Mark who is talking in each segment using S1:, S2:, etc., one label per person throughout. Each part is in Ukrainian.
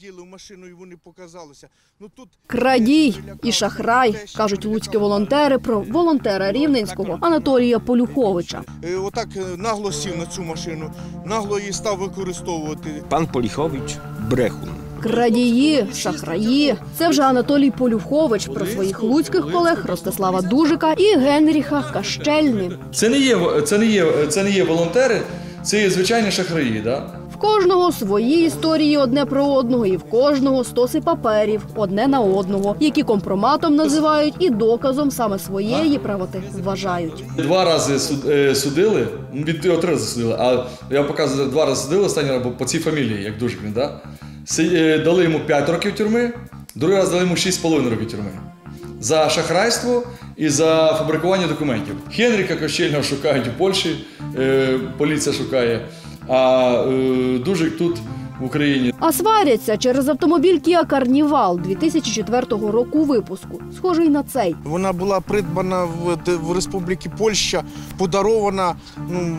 S1: Діли в машину і вони показалися. Ну тут
S2: Крадій і шахрай, кажуть луцькі волонтери про волонтера рівненського Анатолія Полюховича.
S1: е, отак е, нагло сів на цю машину, нагло її став використовувати.
S3: Pan Polichowicz brechun.
S2: Крадії, шахраї. Це вже Анатолій Полюхович про своїх луцьких колег Ростислава Дужика і Генріха Кащельни.
S4: Це не є, це не є, це не є волонтери, це є звичайні шахраї. Да?
S2: Кожного свої історії одне про одного, і в кожного стоси паперів одне на одного, які компроматом називають і доказом саме своєї правоти вважають.
S4: Два рази е, судили, ну, від трьох три рази судили, а я показую, два рази судили останній раз по цій фамілії, як Дужик він, да? Е, Дали йому 5 років тюрми, другий раз дали йому 6,5 років тюрми. За шахрайство і за фабрикування документів. Хенріка Кощельного шукають у Польщі, е, поліція шукає, а е, Дужик тут в Україні.
S2: А сваряться через автомобіль Kia Carnival 2004 року випуску, схожий на цей.
S1: Вона була придбана в, в Республіці Польща, подарована ну,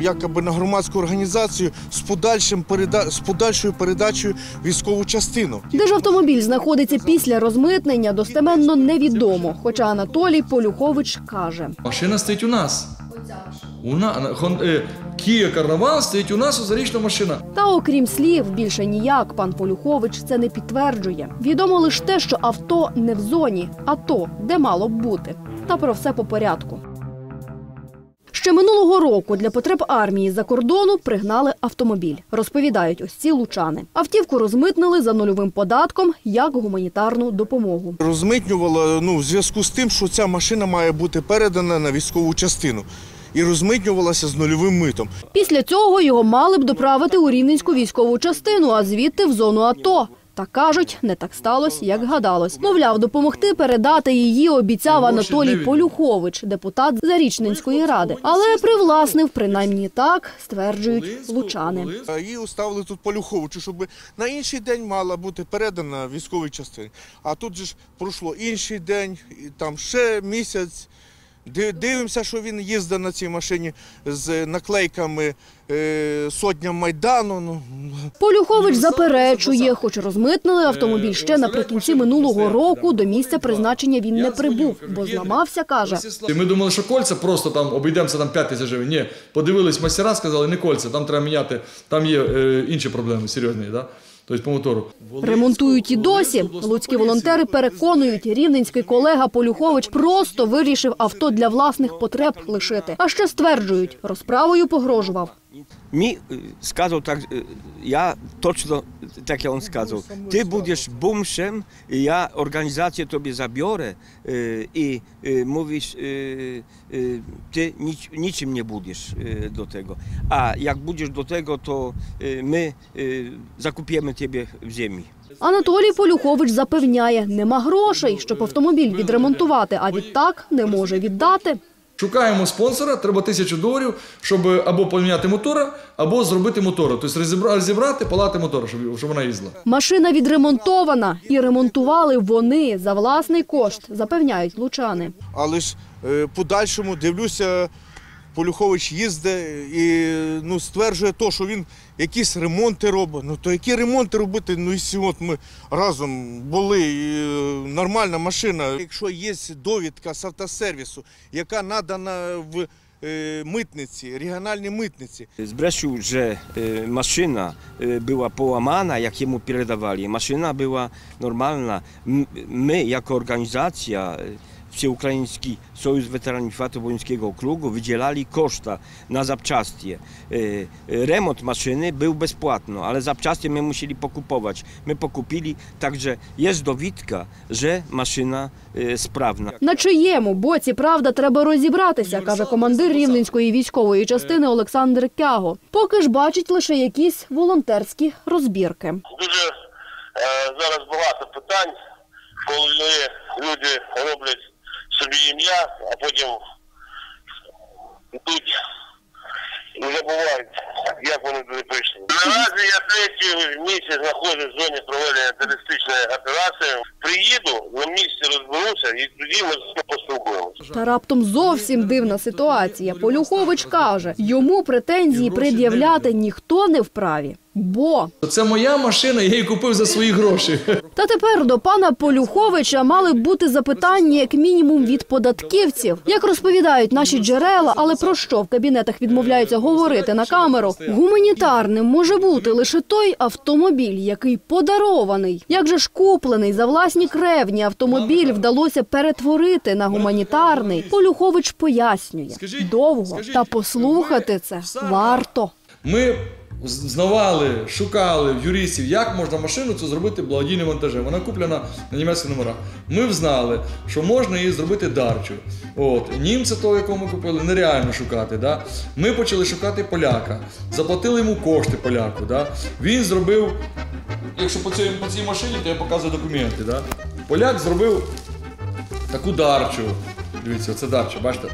S1: якоби на громадську організацію з, подальшим переда... з подальшою передачею військову частину.
S2: Де ж автомобіль знаходиться після розмитнення, достеменно невідомо. Хоча Анатолій Полюхович каже.
S4: Машина стоїть у нас. У на, хон, е, Kia Карнавал стоїть у нас у зарічна машина.
S2: Та окрім слів, більше ніяк пан Полюхович це не підтверджує. Відомо лише те, що авто не в зоні, а то, де мало б бути. Та про все по порядку. Ще минулого року для потреб армії за кордону пригнали автомобіль, розповідають ось ці лучани. Автівку розмитнили за нульовим податком як гуманітарну допомогу.
S1: Розмитнювала ну, в зв'язку з тим, що ця машина має бути передана на військову частину. І розмитнювалася з нульовим митом.
S2: Після цього його мали б доправити у Рівненську військову частину, а звідти в зону АТО. Та кажуть, не так сталося, як гадалось. Мовляв, допомогти передати її обіцяв Анатолій Полюхович, депутат Зарічненської ради. Але привласнив, принаймні так, стверджують лучани.
S1: Її оставили тут Полюховичу, щоб на інший день мала бути передана військовій частині. А тут же ж пройшло інший день, і там ще місяць. Ди- Дивимося, що він їздить на цій машині з наклейками е, сотня Майдану. Ну,
S2: Полюхович заперечує, хоч розмитнили автомобіль ще наприкінці минулого року. До місця призначення він не прибув, бо зламався, каже.
S4: Ми думали, що кольця просто там обійдемося там 5 тисяч гривень. Ні, подивились мастера, сказали, не кольця, там треба міняти, там є е, інші проблеми серйозні, да? Тобто по.
S2: Ремонтують і досі. Луцькі волонтери переконують, рівненський колега Полюхович просто вирішив авто для власних потреб лишити. А ще стверджують, розправою погрожував.
S3: Skazał tak, y, ja точно tak jak on skazał. Ty będziesz bumszem, ja organizację tobie zabiorę y, i y, mówisz, y, y, ty nic, niczym nie będziesz y, do tego. A jak będziesz do tego, to y, my y, zakupimy ciebie w ziemi.
S2: Анатолій Полюхович запевняє, нема грошей, щоб автомобіль відремонтувати, а відтак не може віддати.
S4: Шукаємо спонсора, треба тисячу доларів, щоб або поміняти мотора, або зробити мотора. Тобто розібра- розібрати, палати мотора, щоб, щоб вона їздила.
S2: Машина відремонтована і ремонтували вони за власний кошт, запевняють лучани.
S1: але ж е, подальшому дивлюся, Полюхович їздить і ну, стверджує то, що він якісь ремонти робить. Ну то які ремонти робити? Ну і от ми разом були, і е, нормальна машина. Якщо є довідка з автосервісу, яка надана в е, митниці, регіональній митниці,
S3: Zbreszył, że y, maszyna y, była połamana, jak jemu передавали. Maszyna była normalna. M- My, jako organizacja, y, Всеукраїнський Союз ветеранів АТО Воїнського округу виділяли кошти на запчасті. Е, е, Ремонт машини був безплатно, але запчасті ми мусили покуповувати. Ми покупили, також є довідка, що машина е, справна.
S2: На чиєму боці правда треба розібратися, каже командир рівненської військової частини Олександр Кяго. Поки ж бачить лише якісь волонтерські розбірки.
S5: дуже е, зараз багато питань, коли люди роблять собі ім'я, а потім йдуть і забувають, як вони туди прийшли. Наразі я третій місяць знаходжусь в зоні проведення терористичної операції. Приїду, на місці розберуся і тоді ми поспілкуємося.
S2: Та раптом зовсім дивна ситуація. Полюхович каже, йому претензії пред'являти ніхто не вправі. Бо
S4: Це моя машина, я її купив за свої гроші.
S2: Та тепер до пана Полюховича мали б бути запитання як мінімум від податківців. Як розповідають наші джерела, але про що в кабінетах відмовляються говорити на камеру? Гуманітарним може бути лише той автомобіль, який подарований. Як же ж куплений за власні кревні автомобіль вдалося перетворити на гуманітарний? Полюхович пояснює довго та послухати це варто.
S4: Ми знавали, шукали в юристів, як можна машину цю зробити благодійним вантажем. Вона куплена на німецьких номерах. Ми взнали, що можна її зробити дарчу. От німця того, якого ми купили, нереально шукати. Да? Ми почали шукати поляка, заплатили йому кошти поляку. Да? Він зробив, якщо по цій, по цій машині, то я показую документи. Да? Поляк зробив таку дарчу. Дивіться, це дарча, бачите?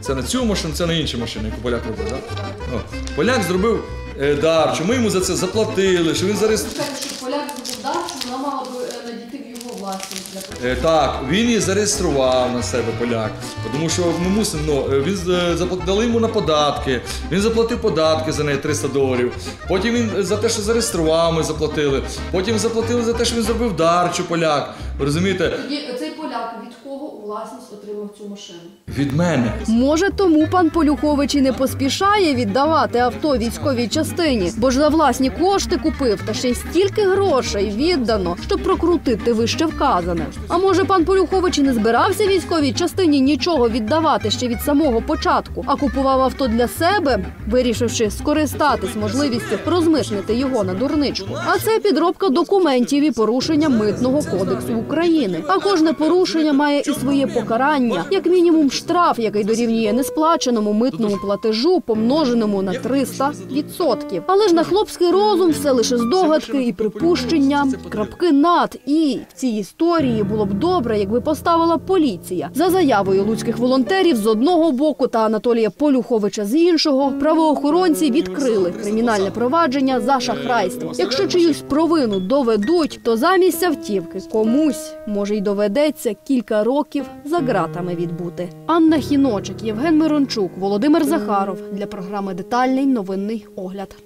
S4: Це на цю машину, це на іншу машину, яку поляк робив. Да? Поляк зробив дарчу, ми йому за це заплатили, що він зараз.
S2: що поляк зробив дачу, вона мала б надійти в його власність
S4: Е, так, він її зареєстрував на себе поляк. Тому що ми мусимо, ну, е, він е, запла- дали йому на податки, він заплатив податки за неї 300 доларів. Потім він е, за те, що зареєстрував, ми заплатили. Потім заплатили за те, що він зробив дарчу поляк. Ви розумієте?
S2: Тоді цей поляк від кого у власність отримав цю машину?
S4: Від мене.
S2: Може, тому пан Полюхович і не поспішає віддавати авто військовій частині, бо ж за власні кошти купив, та ще й стільки грошей віддано, щоб прокрутити вище вказане. А може, пан Полюхович і не збирався військовій частині нічого віддавати ще від самого початку, а купував авто для себе, вирішивши скористатись можливістю розмитнити його на дурничку. А це підробка документів і порушення митного кодексу України. А кожне порушення має і своє покарання, як мінімум штраф, який дорівнює несплаченому митному платежу, помноженому на 300%. Але ж на хлопський розум все лише здогадки і припущення, крапки над. І в цій історії було б добре, якби поставила поліція за заявою луцьких волонтерів з одного боку та Анатолія Полюховича з іншого. Правоохоронці відкрили кримінальне провадження за шахрайство. Якщо чиюсь провину доведуть, то замість автівки комусь може й доведеться кілька років за ґратами відбути. Анна Хіночик, Євген Мирончук, Володимир Захаров для програми Детальний новинний огляд.